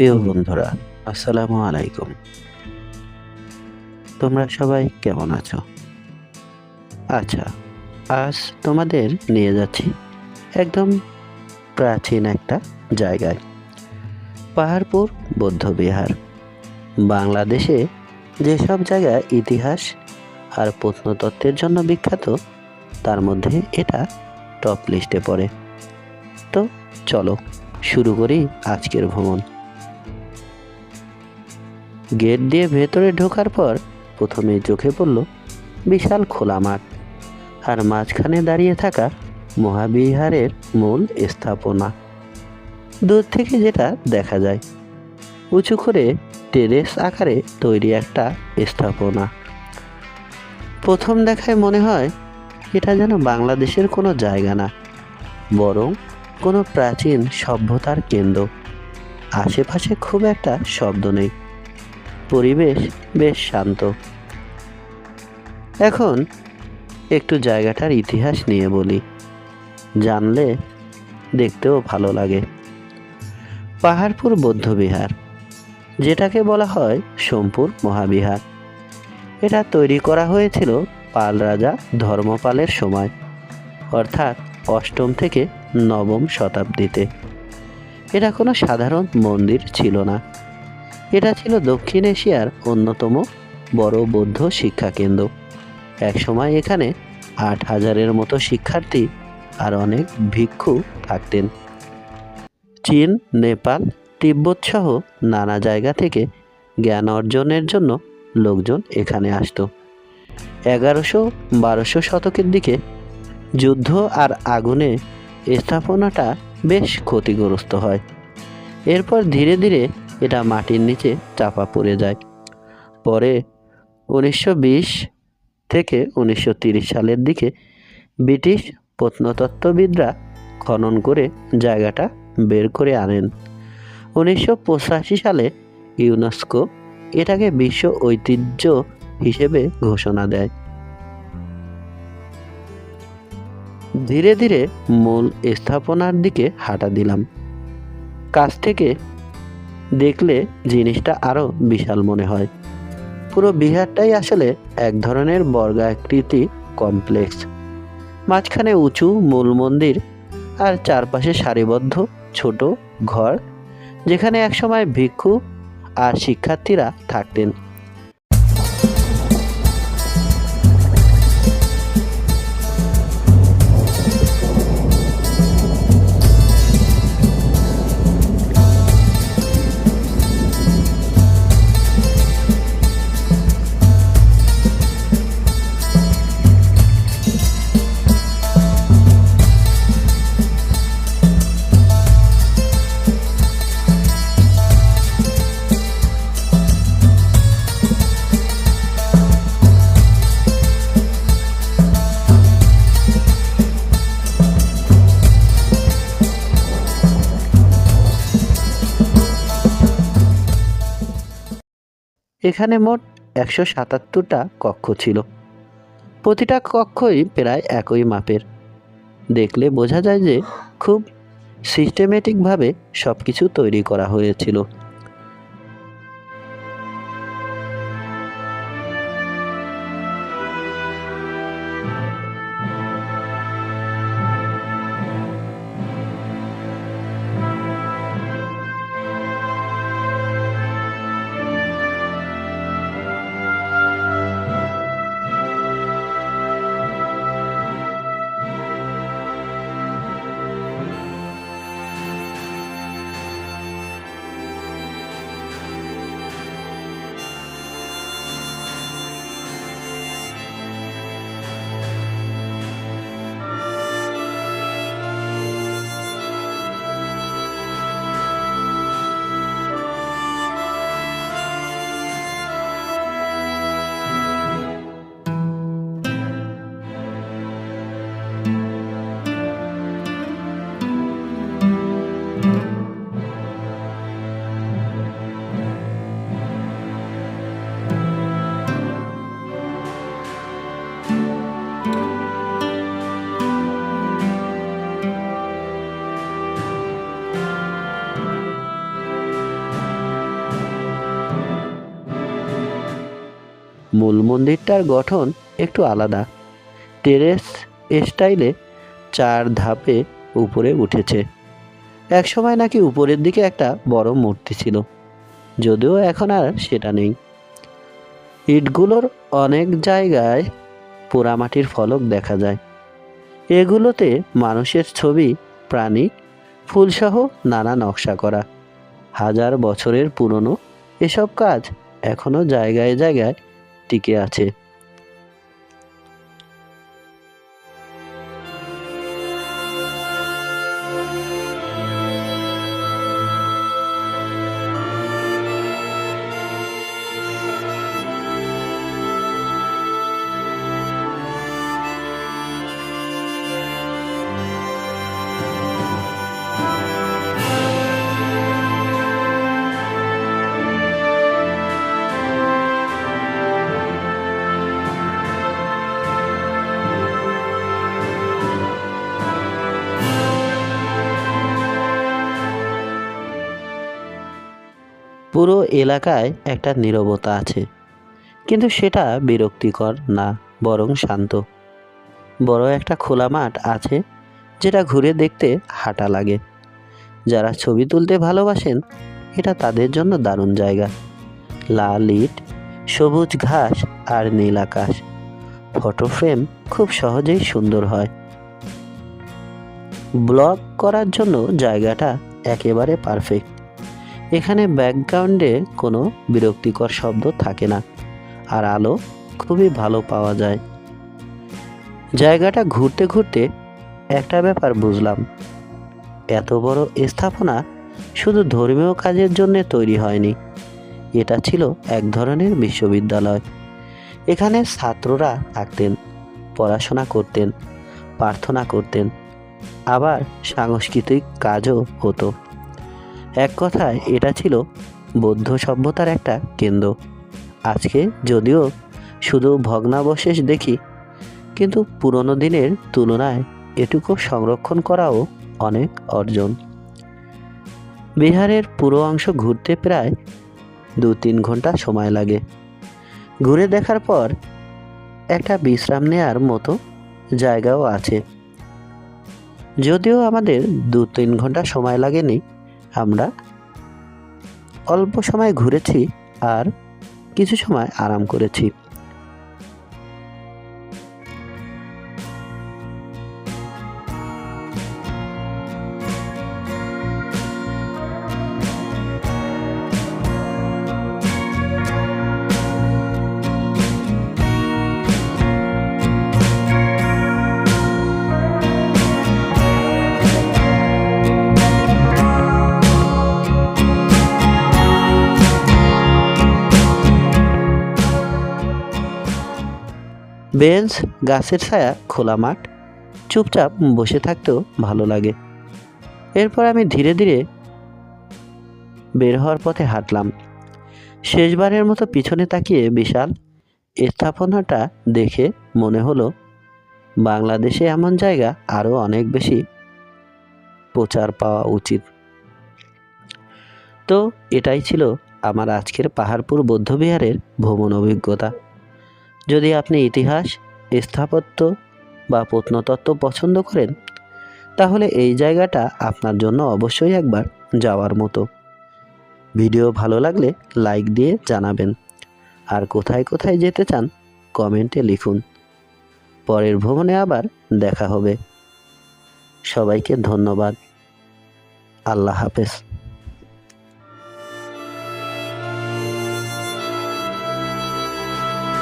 প্রিয় বন্ধুরা, আসসালামু আলাইকুম। তোমরা সবাই কেমন আছো? আচ্ছা আজ তোমাদের নিয়ে যাচ্ছি একদম প্রাচীন একটা জায়গায়, পাহাড়পুর বৌদ্ধবিহার। বাংলাদেশে যেসব জায়গা ইতিহাস আর প্রত্নতত্ত্বের জন্য বিখ্যাত, তার মধ্যে এটা টপ লিস্টে পড়ে। তো চলো, শুরু করি আজকের ভ্রমণ। গেট দিয়ে ভেতরে ঢোকার পর প্রথমে চোখে পড়ল বিশাল খোলা মাঠ আর মাঝখানে দাঁড়িয়ে থাকা মহাবিহারের মূল স্থাপনা। দূর থেকে যেটা দেখা যায়, উঁচু করে টেরেস আকারে তৈরি একটা স্থাপনা। প্রথম দেখায় মনে হয় এটা যেন বাংলাদেশের কোনো জায়গা না, বরং কোনো প্রাচীন সভ্যতার কেন্দ্র। আশেপাশে খুব একটা শব্দ নেই। পরিবেশ বেশ শান্ত। এখন একটু জায়গাটার ইতিহাস নিয়ে বলি। জানলে দেখতেও ভালো লাগে। পাহাড়পুর বৌদ্ধবিহার, যেটাকে বলা হয় সোমপুর মহাবিহার। এটা তৈরি করা হয়েছিল পাল রাজা ধর্মপালের সময়, অর্থাৎ অষ্টম থেকে নবম শতাব্দীতে। এটা কোনো সাধারণ মন্দির ছিল না। এটা ছিল দক্ষিণ এশিয়ার অন্যতম বড় বৌদ্ধ শিক্ষাকেন্দ্র। একসময় এখানে আট হাজারের মতো শিক্ষার্থী আর অনেক ভিক্ষু থাকতেন। চীন, নেপাল, তিব্বত সহ নানা জায়গা থেকে জ্ঞান অর্জনের জন্য লোকজন এখানে আসতো। এগারোশো, বারোশো শতকের দিকে যুদ্ধ আর আগুনে স্থাপনাটা বেশ ক্ষতিগ্রস্ত হয়। এরপর ধীরে ধীরে এটা মাটির নিচে চাপা পড়ে যায়। পরে উনিশশো বিশ থেকে উনিশশো সালের দিকে ব্রিটিশ প্রত্নতত্ত্ববিদরা খনন করে জায়গাটা বের করে আনেন। উনিশশো পঁচাশি সালে ইউনেস্কো এটাকে বিশ্ব ঐতিহ্য হিসেবে ঘোষণা দেয়। ধীরে ধীরে মূল স্থাপনার দিকে হাঁটা দিলাম। কাছ থেকে দেখলে জিনিসটা আরও বিশাল মনে হয়। পুরো বিহারটাই আসলে এক ধরনের বর্গাকৃতি কমপ্লেক্স। মাঝখানে উঁচু মূল মন্দির আর চারপাশে সারিবদ্ধ ছোট ঘর, যেখানে একসময় ভিক্ষু আর শিক্ষার্থীরা থাকতেন। এখানে মোট একশো সাতাত্তরটা কক্ষ ছিল। প্রতিটা কক্ষই প্রায় একই মাপের। দেখলে বোঝা যায় যে খুব সিস্টেমেটিকভাবে সব কিছু তৈরি করা হয়েছিল। মূল মন্দিরটার গঠন একটু আলাদা। টেরেস স্টাইলে চার ধাপে উপরে উঠেছে। একসময় নাকি উপরের দিকে একটা বড় মূর্তি ছিল। যদিও এখন আর সেটা নেই। ইটগুলোর অনেক জায়গায় পোড়ামাটির ফলক দেখা যায়। এগুলোতে মানুষের ছবি, প্রাণী, ফুলসহ নানা নকশা করা। হাজার বছরের পুরনো এসব কাজ এখনও জায়গায় জায়গায় টিকে আছে। পুরো এলাকায় একটা নীরবতা আছে। কিন্তু সেটা বিরক্তিকর না, বরং শান্ত। বড় একটা খোলা মাঠ আছে যেটা ঘুরে দেখতে হাঁটা লাগে। যারা ছবি তুলতে ভালোবাসেন, এটা তাদের জন্য দারুণ জায়গা। লাল ইট, সবুজ ঘাস আর নীল আকাশ। ফটো ফ্রেম খুব সহজেই সুন্দর হয়। ব্লগ করার জন্য জায়গাটা একেবারে পারফেক্ট। এখানে ব্যাকগ্রাউন্ডে কোনো বিরক্তিকর শব্দ থাকে না, আর আলো খুবই ভালো পাওয়া যায়। জায়গাটা ঘুরতে ঘুরতে একটা ব্যাপার বুঝলাম। এত বড় স্থাপনা শুধু ধর্মীয় কাজের জন্য তৈরি হয়নি। এটা ছিল এক ধরনের বিশ্ববিদ্যালয়। এখানে ছাত্ররা থাকতেন, পড়াশোনা করতেন, প্রার্থনা করতেন। আবার সাংস্কৃতিক কাজও হতো। এক কথায় এটা ছিল বৌদ্ধ সভ্যতার একটা কেন্দ্র। আজকে যদিও শুধু ভগ্নাবশেষ দেখি, কিন্তু পুরনো দিনের তুলনায় এটুকু সংরক্ষণ করাও অনেক অর্জন। বিহারের পুরো অংশ ঘুরতে প্রায় দু তিন ঘণ্টা সময় লাগে। ঘুরে দেখার পর একটা বিশ্রাম নেয়ার মতো জায়গাও আছে। যদিও আমাদের দু তিন ঘণ্টা সময় লাগেনি আমরা অল্প সময় ঘুরেছি আর কিছু সময় আরাম করেছি। বেঞ্চ, গাছের ছায়া, খোলা মাঠ, চুপচাপ বসে থাকতেও ভালো লাগে। এরপর আমি ধীরে ধীরে বের হওয়ার পথে হাঁটলাম। শেষবারের মতো পিছনে তাকিয়ে বিশাল স্থাপনাটা দেখে মনে হলো, বাংলাদেশে এমন জায়গা আরও অনেক বেশি প্রচার পাওয়া উচিত। তো এটাই ছিল আমার আজকের পাহাড়পুর বৌদ্ধবিহারের ভ্রমণ অভিজ্ঞতা। যদি আপনি ইতিহাস, স্থাপত্য বা প্রত্নতত্ত্ব পছন্দ করেন, তাহলে এই জায়গাটা আপনার জন্য অবশ্যই একবার যাওয়ার মতো। ভিডিও ভালো লাগলে লাইক দিয়ে জানাবেন। আর কোথায় কোথায় যেতে চান, কমেন্টে লিখুন। পরের ভ্রমণে আবার দেখা হবে। সবাইকে ধন্যবাদ। আল্লাহ হাফেজ।